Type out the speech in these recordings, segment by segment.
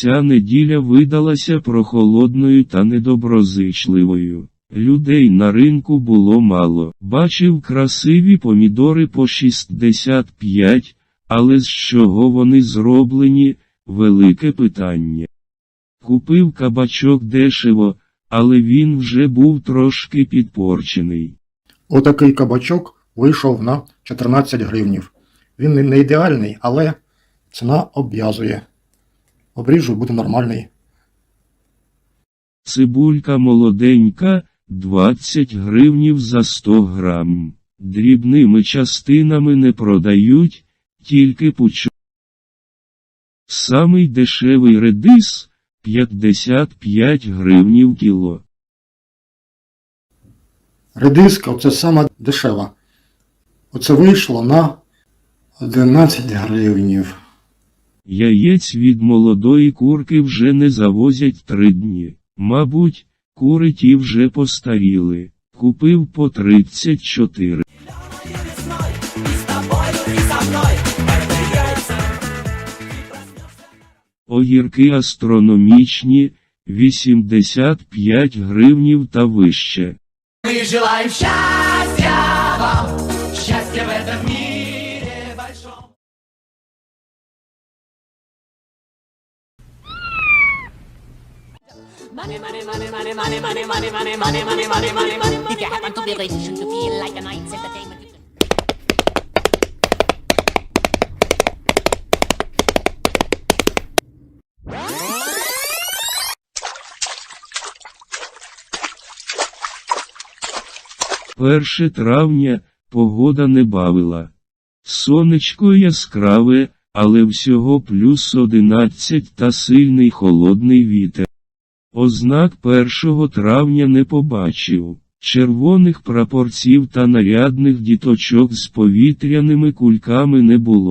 Ця неділя видалася прохолодною та недоброзичливою. Людей на ринку було мало. Бачив красиві помідори по 65, але з чого вони зроблені – велике питання. Купив кабачок дешево, але він вже був трошки підпорчений. Отакий кабачок вийшов на 14 гривнів. Він не- ідеальний, але ціна обв'язує. Обріжу буде нормальний. Цибулька молоденька – 20 гривнів за 100 грам. Дрібними частинами не продають, тільки пучок. Самий дешевий редис – 55 гривнів кіло. Редиска оце сама дешева. Оце вийшло на 11 гривнів. Яєць від молодої курки вже не завозять три дні. Мабуть, кури ті вже постаріли. Купив по 34. Огірки астрономічні 85 гривнів та вище. Мы желаем счастья вам, счастья в этом мире If you happen to be rich and you feel like a night's. Перше травня погода не бавила. Сонечко яскраве, але всього плюс 11 та сильний холодний вітер. Ознак 1 травня не побачив. Червоних прапорців та нарядних діточок з повітряними кульками не було.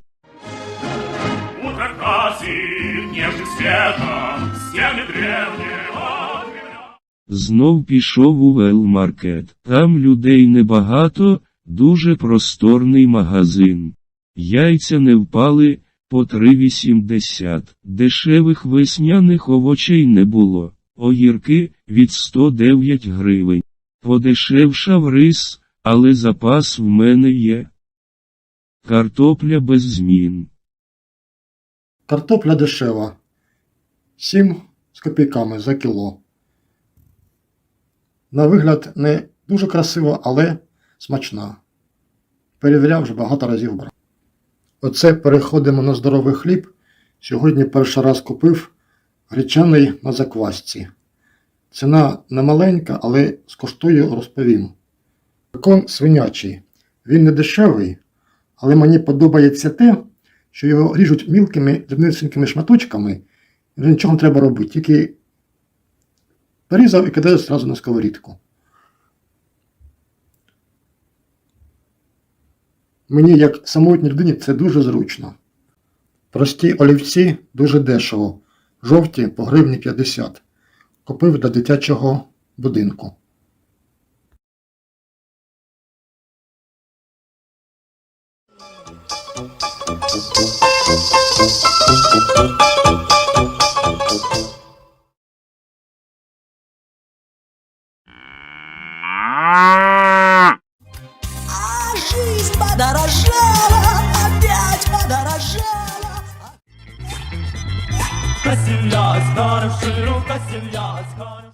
Знов пішов у велмаркет. Там людей небагато, дуже просторний магазин. Яйця не впали по 3,80. Дешевих весняних овочей не було. Огірки від 109 гривень. Подешевшав рис, але запас в мене є. Картопля без змін. Картопля дешева. 7 з копійками за кіло. На вигляд не дуже красиво, але смачна. Перевіряв вже багато разів брав. Оце переходимо на здоровий хліб. Сьогодні перший раз купив гречаний на заквасці. Ціна не маленька, але скоштую розповім. Бекон свинячий. Він не дешевий, але мені подобається те, що його ріжуть мілкими дрібнисінькими шматочками, і нічого не треба робити, тільки порізав і кидаю одразу на сковорідку. Мені, як самотній людині, це дуже зручно. Прості олівці дуже дешево, жовті по гривні 50. Купив до дитячого будинку. А с хорошим, косиля с хорошим.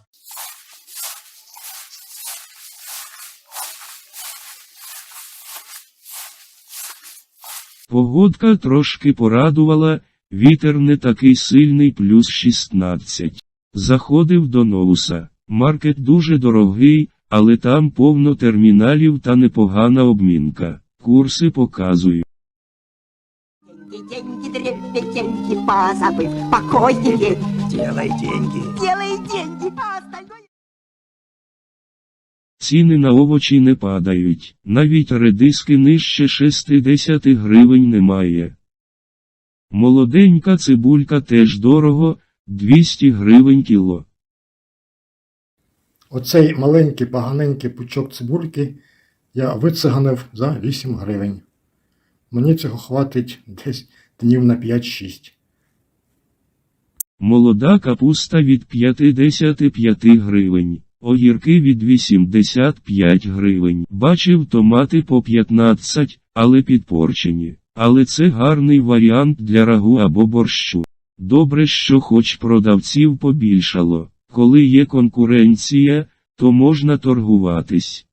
Погодка трошки порадувала, вітер не такий сильний плюс 16. Заходив до Ноуса. Маркет дуже дорогий, але там повно терміналів та непогана обмінка. Курси показую. Деньги, деньги, деньги, позабыв покойники. Делай деньги. Делай деньги, а остальное... Ціни на овочі не падають, навіть редиски нижче 60 гривень немає. Молоденька цибулька теж дорого, 200 гривень кіло. Оцей маленький поганенький пучок цибульки я вициганив за 8 гривень. Мені цього хватить десь днів на 5-6. Молода капуста від 55 гривень. Огірки від 85 гривень. Бачив томати по 15, але підпорчені. Але це гарний варіант для рагу або борщу. Добре, що хоч продавців побільшало. Коли є конкуренція, то можна торгуватись.